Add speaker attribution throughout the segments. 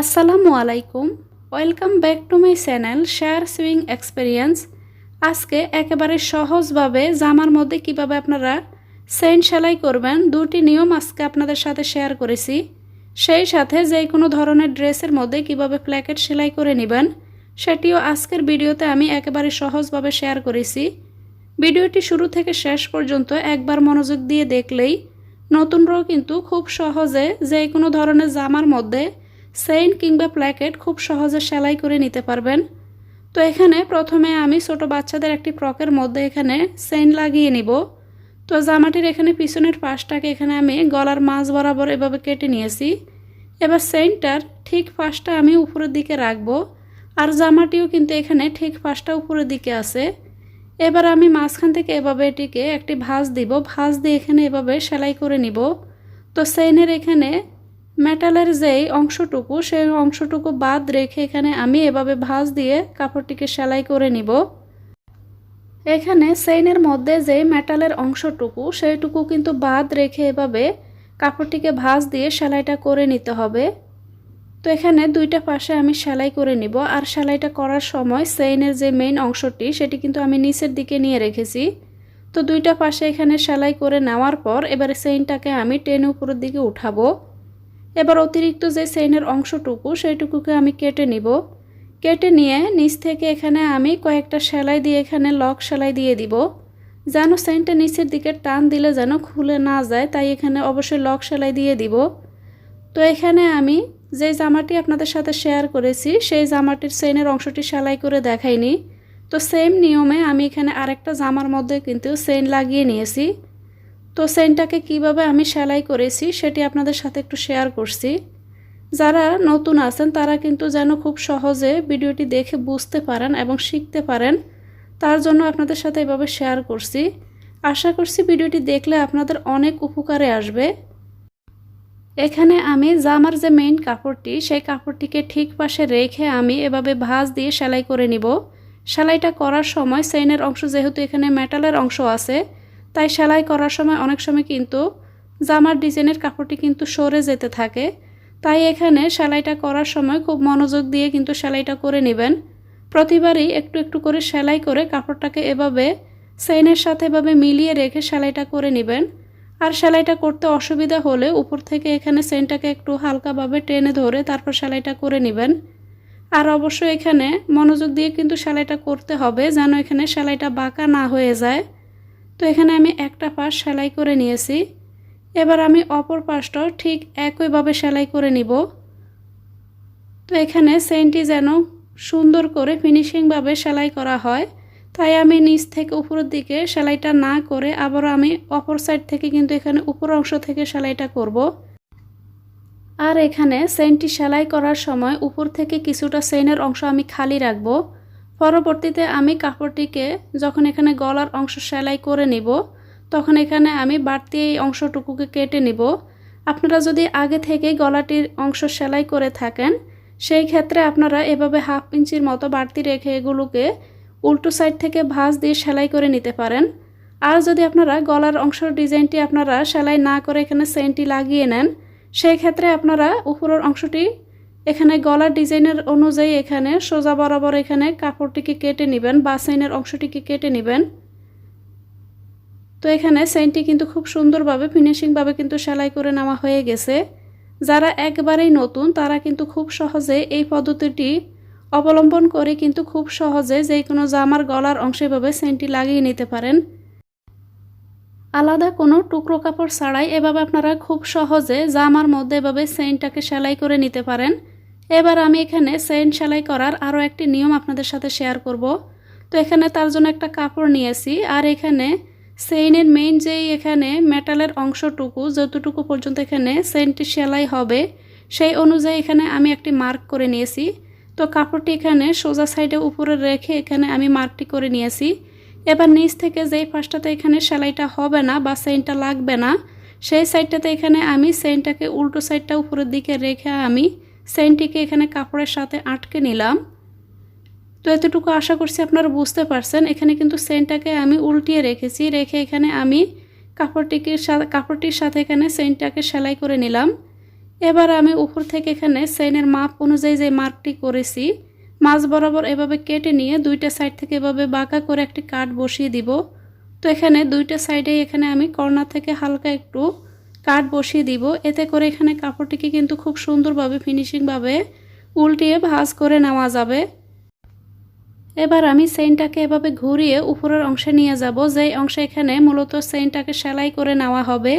Speaker 1: আসসালামু আলাইকুম। Welcome back to my channel share swing experience আজকে একেবারে সহজভাবে জামার মধ্যে কীভাবে আপনারা সেন্ট সেলাই করবেন, দুটি নিয়ম আজকে আপনাদের সাথে শেয়ার করেছি। সেই সাথে যে কোনো ধরনের ড্রেসের মধ্যে কীভাবে প্ল্যাকেট সেলাই করে নেবেন, সেটিও আজকের ভিডিওতে আমি একেবারে সহজভাবে শেয়ার করেছি। ভিডিওটি শুরু থেকে শেষ পর্যন্ত একবার মনোযোগ দিয়ে দেখলেই নতুনরাও কিন্তু খুব সহজে যে কোনো ধরনের জামার মধ্যে সেইন কিংবা প্ল্যাকেট খুব সহজে সেলাই করে নিতে পারবেন। তো এখানে প্রথমে আমি ছোট বাচ্চাদের একটি ফ্রকের মধ্যে এখানে সেইন লাগিয়ে নিব। তো জামাটির এখানে পিছনের পাশটাকে এখানে আমি গলার মাছ বরাবর এভাবে কেটে নিয়েছি। এবার সেইনটার ঠিক পাশটা আমি উপরের দিকে রাখব। আর জামাটিও কিন্তু এখানে ঠিক পাশটা উপরের দিকে আছে। এবার আমি মাঝখান থেকে এভাবে এটিকে একটি ভাঁজ দিব। ভাঁজ দিয়ে এখানে এভাবে সেলাই করে নিব। তো সেইনের এখানে মেটালের যেই অংশটুকু, সেই অংশটুকু বাদ রেখে এখানে আমি এভাবে ভাঁজ দিয়ে কাপড়টিকে সেলাই করে নিব। এখানে সেইনের মধ্যে যে মেটালের অংশটুকু, সেইটুকু কিন্তু বাদ রেখে এভাবে কাপড়টিকে ভাঁজ দিয়ে সেলাইটা করে নিতে হবে। তো এখানে দুইটা পাশে আমি সেলাই করে নিব। আর সেলাইটা করার সময় সেইনের যে মেইন অংশটি, সেটি কিন্তু আমি নিচের দিকে নিয়ে রেখেছি। তো দুইটা পাশে এখানে সেলাই করে নেওয়ার পর এবারে সেইনটাকে আমি টেনে উপরের দিকে উঠাবো। এবার অতিরিক্ত যে সেইনের অংশটুকু সেইটুকুকে আমি কেটে নিব। কেটে নিয়ে নিচ থেকে এখানে আমি কয়েকটা সেলাই দিয়ে এখানে লক সেলাই দিয়ে দিব। যেন সেইনটা নিচের দিকে টান দিলে যেন খুলে না যায়, তাই এখানে অবশ্যই লক সেলাই দিয়ে দিব। তো এখানে আমি যে জামাটি আপনাদের সাথে শেয়ার করেছি, সেই জামাটির সেইনের অংশটি সেলাই করে দেখাইনি। তো সেম নিয়মে আমি এখানে আরেকটা জামার মধ্যে কিন্তু সেন লাগিয়ে নিয়েছি। তো সেনটাকে কীভাবে আমি সেলাই করেছি সেটি আপনাদের সাথে একটু শেয়ার করছি। যারা নতুন আছেন, তারা কিন্তু যেন খুব সহজে ভিডিওটি দেখে বুঝতে পারেন এবং শিখতে পারেন, তার জন্য আপনাদের সাথে এভাবে শেয়ার করছি। আশা করছি ভিডিওটি দেখলে আপনাদের অনেক উপকারে আসবে। এখানে আমি জামার যে মেইন কাপড়টি, সেই কাপড়টিকে ঠিক পাশে রেখে আমি এভাবে ভাঁজ দিয়ে সেলাই করে নিব। সেলাইটা করার সময় সেইনের অংশ যেহেতু এখানে মেটালের অংশ আছে তাই সেলাই করার সময় অনেক সময় কিন্তু জামার ডিজাইনের কাপড়টি কিন্তু সরে যেতে থাকে। তাই এখানে সেলাইটা করার সময় খুব মনোযোগ দিয়ে কিন্তু সেলাইটা করে নেবেন। প্রতিবারই একটু একটু করে সেলাই করে কাপড়টাকে এভাবে সেইনের সাথে এভাবে মিলিয়ে রেখে সেলাইটা করে নেবেন। আর সেলাইটা করতে অসুবিধা হলে উপর থেকে এখানে সেনটাকে একটু হালকাভাবে টেনে ধরে তারপর সেলাইটা করে নেবেন। আর অবশ্যই এখানে মনোযোগ দিয়ে কিন্তু সেলাইটা করতে হবে যেন এখানে সেলাইটা বাঁকা না হয়ে যায়। তো এখানে আমি একটা পাশ সেলাই করে নিয়েছি। এবার আমি অপর পাশটাও ঠিক একইভাবে সেলাই করে নিব। তো এখানে সেন্টটি যেন সুন্দর করে ফিনিশিংভাবে সেলাই করা হয়। তাই আমি নিচ থেকে উপরের দিকে সেলাইটা না করে আবারও আমি অপর সাইড থেকে কিন্তু এখানে উপর অংশ থেকে সেলাইটা করব। আর এখানে সেন্টটি সেলাই করার সময় উপর থেকে কিছুটা সেনের অংশ আমি খালি রাখব। পরবর্তীতে আমি কাপড়টিকে যখন এখানে গলার অংশ সেলাই করে নিব, তখন এখানে আমি বাড়তি এই অংশটুকুকে কেটে নিব। আপনারা যদি আগে থেকে গলাটির অংশ সেলাই করে থাকেন, সেই ক্ষেত্রে আপনারা এভাবে হাফ ইঞ্চির মতো বাড়তি রেখে এগুলোকে উল্টো সাইড থেকে ভাঁজ দিয়ে সেলাই করে নিতে পারেন। আর যদি আপনারা গলার অংশের ডিজাইনটি আপনারা সেলাই না করে এখানে সেন্টটি লাগিয়ে নেন, সেই ক্ষেত্রে আপনারা উপরের অংশটি এখানে গলার ডিজাইনের অনুযায়ী এখানে সোজা বরাবর এখানে কাপড়টিকে কেটে নেবেন বা সাইনের অংশটিকে কেটে নেবেন। তো এখানে সেন্টটি কিন্তু খুব সুন্দরভাবে, ফিনিশিংভাবে কিন্তু সেলাই করে নেওয়া হয়ে গেছে। যারা একবারেই নতুন, তারা কিন্তু খুব সহজে এই পদ্ধতিটি অবলম্বন করে কিন্তু খুব সহজে যে কোনো জামার গলার অংশেভাবে সেন্টটি লাগিয়ে নিতে পারেন। আলাদা কোনো টুকরো কাপড় ছাড়াই এভাবে আপনারা খুব সহজে জামার মধ্যে এভাবে সেন্টটাকে সেলাই করে নিতে পারেন। এবার আমি এখানে সেন সেলাই করার আরও একটি নিয়ম আপনাদের সাথে শেয়ার করব। তো এখানে তার জন্য একটা কাপড় নিয়েছি, আর এখানে সেইনের মেইন যেই এখানে মেটালের অংশটুকু, যতটুকু পর্যন্ত এখানে সেন্টটি সেলাই হবে, সেই অনুযায়ী এখানে আমি একটি মার্ক করে নিয়েছি। তো কাপড়টি এখানে সোজা সাইডে উপরে রেখে এখানে আমি মার্কটি করে নিয়েছি। এবার নিচ থেকে যেই পাশটাতে এখানে সেলাইটা হবে না বা সেন্টটা লাগবে না, সেই সাইডটাতে এখানে আমি সেন্টটাকে উল্টো সাইডটা উপরের দিকে রেখে আমি সেন্টটিকে এখানে কাপড়ের সাথে আটকে নিলাম। তো এতটুকু আশা করছি আপনারা বুঝতে পারছেন। এখানে কিন্তু সেন্টটাকে আমি উল্টিয়ে রেখেছি। রেখে এখানে আমি কাপড়টিকে কাপড়টির সাথে এখানে সেন্টটাকে সেলাই করে নিলাম। এবার আমি উপর থেকে এখানে সেনের মাপ অনুযায়ী যে মার্কটি করেছি মাছ বরাবর এভাবে কেটে নিয়ে দুইটা সাইড থেকে এভাবে বাঁকা করে একটি কাট বসিয়ে দিব। তো এখানে দুইটা সাইডেই এখানে আমি কর্নার থেকে হালকা একটু কাট বসিয়ে দিব। এতে করে এখানে কাপড়টিকে কিন্তু খুব সুন্দরভাবে, ফিনিশিংভাবে উল্টিয়ে ভাঁজ করে নেওয়া যাবে। এবার আমি সেইনটাকে এভাবে ঘুরিয়ে উপরের অংশে নিয়ে যাব। যেই অংশে এখানে মূলত সেইনটাকে সেলাই করে নেওয়া হবে,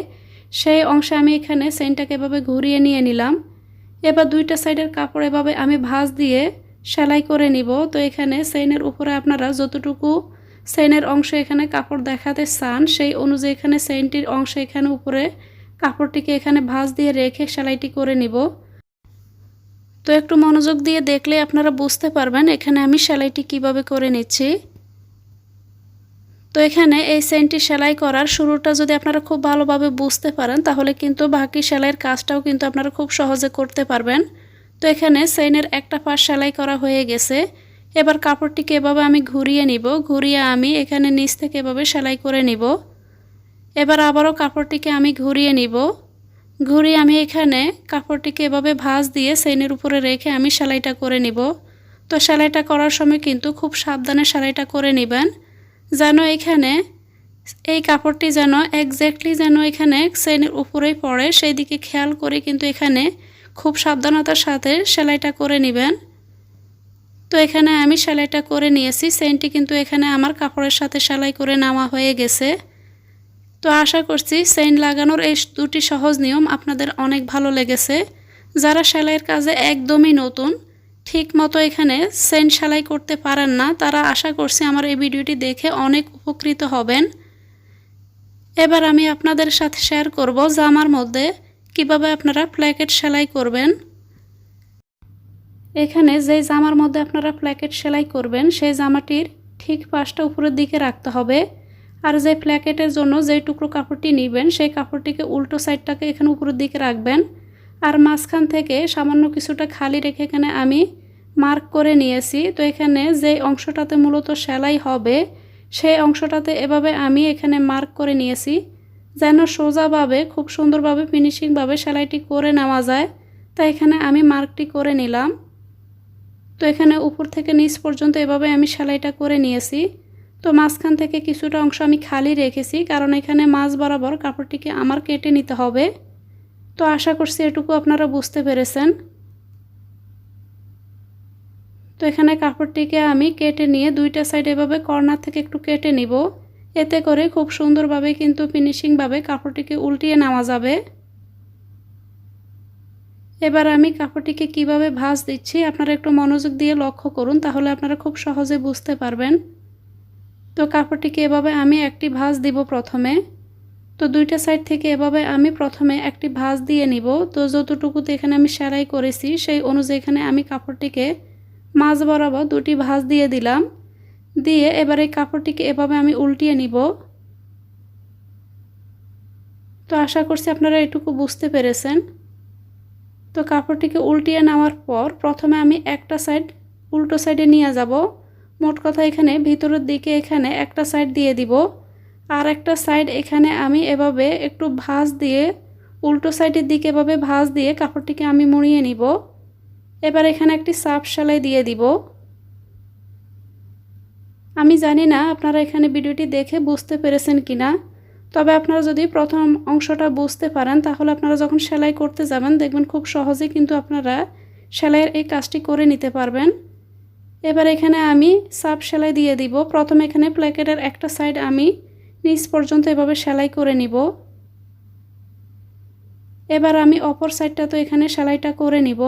Speaker 1: সেই অংশে আমি এখানে সেইনটাকে এভাবে ঘুরিয়ে নিয়ে নিলাম। এবার দুইটা সাইডের কাপড় এভাবে আমি ভাঁজ দিয়ে সেলাই করে নিব। তো এখানে সেইনের উপরে আপনারা যতটুকু সেনের অংশ এখানে কাপড় দেখাতে চান, সেই অনুযায়ী এখানে সেইনটির অংশ এখানে উপরে কাপড়টিকে এখানে ভাঁজ দিয়ে রেখে সেলাইটি করে নিব। তো একটু মনোযোগ দিয়ে দেখলে আপনারা বুঝতে পারবেন এখানে আমি সেলাইটি কীভাবে করে নিচ্ছি। তো এখানে এই সেন্টটি সেলাই করার শুরুটা যদি আপনারা খুব ভালোভাবে বুঝতে পারেন, তাহলে কিন্তু বাকি সেলাইয়ের কাজটাও কিন্তু আপনারা খুব সহজে করতে পারবেন। তো এখানে সেইনের একটা পাশ সেলাই করা হয়ে গেছে। এবার কাপড়টিকে এভাবে আমি ঘুরিয়ে নিব। ঘুরিয়ে আমি এখানে নিচ থেকে এভাবে সেলাই করে নিব। এবার আবারও কাপড়টিকে আমি ঘুরিয়ে নিব। ঘুরিয়ে আমি এখানে কাপড়টিকে এভাবে ভাঁজ দিয়ে সেইনের উপরে রেখে আমি সেলাইটা করে নিব। তো সেলাইটা করার সময় কিন্তু খুব সাবধানে সেলাইটা করে নেবেন, যেন এখানে এই কাপড়টি যেন একজ্যাক্টলি যেন এখানে সেইনের উপরেই পড়ে। সেই দিকে খেয়াল করে কিন্তু এখানে খুব সাবধানতার সাথে সেলাইটা করে নেবেন। তো এখানে আমি সেলাইটা করে নিয়েছি। সেন্টটি কিন্তু এখানে আমার কাপড়ের সাথে সেলাই করে নেওয়া হয়ে গেছে। তো আশা করছি সেন্ট লাগানোর এই দুটি সহজ নিয়ম আপনাদের অনেক ভালো লেগেছে। যারা সেলাইয়ের কাজে একদমই নতুন, ঠিক মতো এখানে সেন্ট সেলাই করতে পারেন না, তারা আশা করছি আমার এই ভিডিওটি দেখে অনেক উপকৃত হবেন। এবার আমি আপনাদের সাথে শেয়ার করব জামার মধ্যে কীভাবে আপনারা প্ল্যাকেট সেলাই করবেন। এখানে যেই জামার মধ্যে আপনারা প্ল্যাকেট সেলাই করবেন, সেই জামাটির ঠিক পাশটা উপরের দিকে রাখতে হবে। আর যে প্ল্যাকেটের জন্য যে টুকরো কাপড়টি নেবেন, সেই কাপড়টিকে উল্টো সাইডটাকে এখানে উপরের দিকে রাখবেন। আর মাঝখান থেকে সামান্য কিছুটা খালি রেখে এখানে আমি মার্ক করে নিয়েছি। তো এখানে যে অংশটাতে মূলত সেলাই হবে, সেই অংশটাতে এভাবে আমি এখানে মার্ক করে নিয়েছি, যেন সোজাভাবে, খুব সুন্দরভাবে ফিনিশিংভাবে সেলাইটি করে নেওয়া যায়। তাই এখানে আমি মার্কটি করে নিলাম। তো এখানে উপর থেকে নিচ পর্যন্ত এভাবে আমি সেলাইটা করে নিয়েছি। তো মাঝখান থেকে কিছুটা অংশ আমি খালি রেখেছি, কারণ এখানে মাছ বরাবর কাপড়টিকে আমার কেটে নিতে হবে। তো আশা করছি এটুকু আপনারা বুঝতে পেরেছেন। তো এখানে কাপড়টিকে আমি কেটে নিয়ে দুইটা সাইড এভাবে কর্নার থেকে একটু কেটে নিব। এতে করে খুব সুন্দরভাবে কিন্তু ফিনিশিংভাবে কাপড়টিকে উল্টিয়ে নেওয়া যাবে। এবার আমি কাপড়টিকে কীভাবে ভাঁজ দিচ্ছি, আপনারা একটু মনোযোগ দিয়ে লক্ষ্য করুন, তাহলে আপনারা খুব সহজে বুঝতে পারবেন। তো কাপড়টিকে এভাবে আমি একটি ভাঁজ দিব প্রথমে। তো দুইটা সাইড থেকে এভাবে আমি প্রথমে একটি ভাঁজ দিয়ে নিব। তো যতটুকুতে এখানে আমি সেলাই করেছি, সেই অনুযায়ী এখানে আমি কাপড়টিকে মাঝ বরাবর দুটি ভাঁজ দিয়ে দিলাম। দিয়ে এবার এই কাপড়টিকে এভাবে আমি উল্টিয়ে নিব। তো আশা করছি আপনারা এটুকু বুঝতে পেরেছেন। তো কাপড়টিকে উল্টিয়ে নেওয়ার পর প্রথমে আমি একটা সাইড, উল্টো সাইডে নিয়ে যাব। মোট কথা এখানে ভিতরের দিকে এখানে একটা সাইড দিয়ে দিব। আর একটা সাইড এখানে আমি এভাবে একটু ভাঁজ দিয়ে, উল্টো সাইডের দিকে এভাবে ভাঁজ দিয়ে কাপড়টিকে আমি মুড়িয়ে নিব। এবার এখানে একটি সাপ সেলাই দিয়ে দিব। আমি জানি না আপনারা এখানে ভিডিওটি দেখে বুঝতে পেরেছেন কি না তবে আপনারা যদি প্রথম অংশটা বুঝতে পারেন, তাহলে আপনারা যখন সেলাই করতে যাবেন, দেখবেন খুব সহজে কিন্তু আপনারা সেলাইয়ের এই কাজটি করে নিতে পারবেন। এবার এখানে আমি সাপ সেলাই দিয়ে দিব। প্রথমে এখানে প্ল্যাকেটের একটা সাইড আমি নিচ পর্যন্ত এভাবে সেলাই করে নিব। এবার আমি অপর সাইডটা তো এখানে সেলাইটা করে নিব।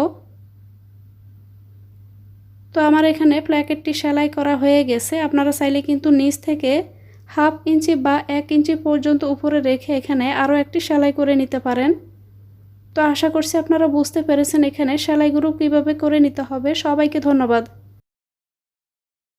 Speaker 1: তো আমার এখানে প্ল্যাকেটটি সেলাই করা হয়ে গেছে। আপনারা চাইলে কিন্তু নিচ থেকে হাফ ইঞ্চি বা এক ইঞ্চি পর্যন্ত উপরে রেখে এখানে আরও একটি সেলাই করে নিতে পারেন। তো আশা করছি আপনারা বুঝতে পেরেছেন এখানে সেলাইগুলো কীভাবে করে নিতে হবে। সবাইকে ধন্যবাদ।